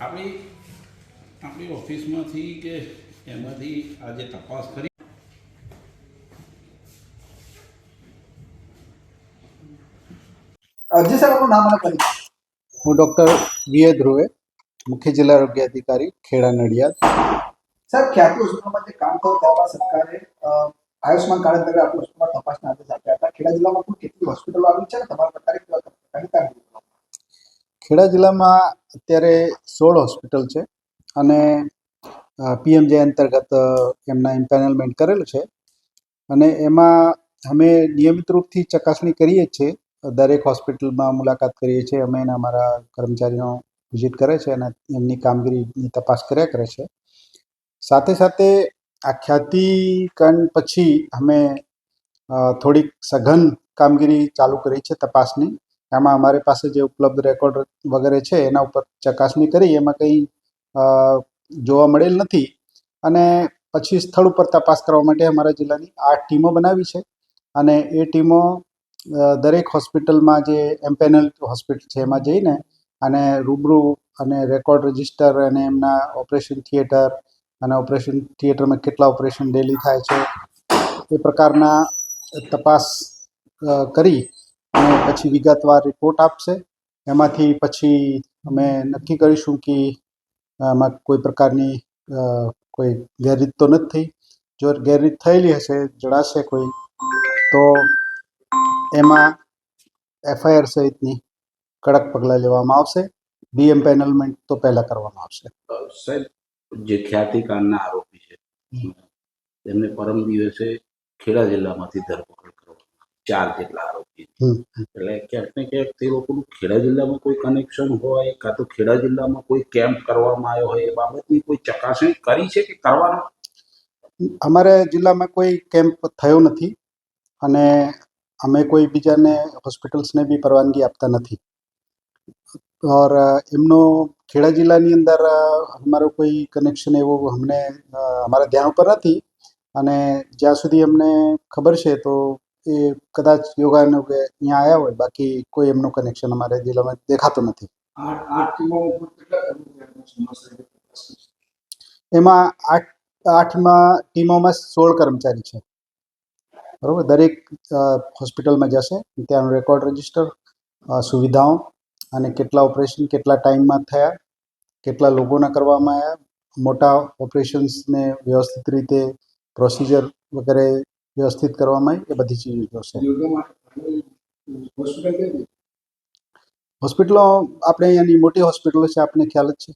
આપણી આપણી ઓફિસમાંથી કે એમાંથી આજે તપાસ કરી. નામ અને હું ડોક્ટર વીએ ધ્રુવે મુખ્ય જિલ્લા આરોગ્ય અધિકારી ખેડા નડિયાદ. સર ખ્યાતિ હોસ્પિટલમાં જે કામ થયું ત્યારબાદ સરકારે આયુષ્માન કાર્ડ અંતર્ગત આપણી હોસ્પિટલમાં તપાસના આદેશ આપ્યા હતા. ખેડા જિલ્લામાં પણ કેટલી હોસ્પિટલો આવી છે અને તમારા પ્રકારે કેવા ખેડા જિલ્લામાં અત્યારે સોળ હોસ્પિટલ છે અને પીએમજે અંતર્ગત એમના એમ્પેનલમેન્ટ કરેલું છે. અને એમાં અમે નિયમિત રૂપથી ચકાસણી કરીએ જ છીએ. દરેક હોસ્પિટલમાં મુલાકાત કરીએ છીએ. અમે એના અમારા કર્મચારીઓ વિઝિટ કરે છે અને એમની કામગીરીની તપાસ કર્યા કરે છે. સાથે સાથે આ ખ્યાતિકાંડ પછી અમે થોડીક સઘન કામગીરી ચાલુ કરી છે તપાસની. એમાં અમારી પાસે જે ઉપલબ્ધ રેકોર્ડ વગેરે છે, એના ઉપર ચકાસણી કરી, એમાં કંઈ જોવા મળેલ નથી. અને પછી સ્થળ ઉપર તપાસ કરવા માટે અમારા જિલ્લાની આઠ ટીમો બનાવી છે. અને એ ટીમો દરેક હોસ્પિટલમાં જે એમ્પેનલ હોસ્પિટલ છે, એમાં જઈને અને રૂબરૂ અને રેકોર્ડ રજિસ્ટર અને એમના ઓપરેશન થિયેટર અને ઓપરેશન થિયેટરમાં કેટલા ઓપરેશન ડેલી થાય છે, એ પ્રકારના તપાસ કરી અને પછી વિગતવાર રિપોર્ટ આપશે. એમાંથી પછી અમે નક્કી કરીશું કે આમાં કોઈ પ્રકારની કોઈ ગેરરીત તો નથી. જો ગેરરીત થયેલી હશે જણાશે કોઈ તો એમાં એફઆઈઆર સહિતની કડક પગલાં લેવામાં આવશે. ડીએમ્પેનલમેન્ટ તો પહેલાં કરવામાં આવશે. સાહેબ જે ખ્યાતિકાંડના આરોપી છે તેમને પરમ દિવસે ખેડા જિલ્લામાંથી ધરપકડ કરવામાં ચાર જેટલા આરોપી. હમ. એટલે ક્યાંક ને ક્યાંક તે લોકોનું ખેડા જિલ્લામાં કોઈ કનેક્શન હોય કાં તો ખેડા જિલ્લામાં કોઈ કેમ્પ કરવામાં આવ્યો હોય એ બાબતની કોઈ ચકાસણી કરી છે કે કરવાનો અમારે જિલ્લામાં કોઈ કેમ્પ થયો નથી અને અમે કોઈ બીજાને હોસ્પિટલ્સને બી પરવાનગી આપતા નથી ઓર એમનો ખેડા જિલ્લાની અંદર અમારો કોઈ કનેક્શન એવો અમને અમારા ધ્યાન ઉપર નથી અને જ્યાં સુધી અમને ખબર છે તો એ કદાચ યોગાનું કે અહીંયા આવ્યા હોય બાકી કોઈ એમનું કનેક્શન અમારે જિલ્લામાં દેખાતું નથી. એમાં આઠ આઠમાં ટીમોમાં સોળ કર્મચારી છે. બરાબર? દરેક હોસ્પિટલમાં જશે. ત્યાંનું રેકોર્ડ રજિસ્ટર સુવિધાઓ અને કેટલા ઓપરેશન કેટલા ટાઈમમાં થયા કેટલા લોકોના કરવામાં આવ્યા મોટા ઓપરેશન્સને વ્યવસ્થિત રીતે પ્રોસિજર વગેરે વ્યવસ્થિત કરવામાં આવી એ બધી ચીજો જોશે. હોસ્પિટલ આપણે અહીંયાની મોટી હોસ્પિટલો છે આપને ખ્યાલ જ છે.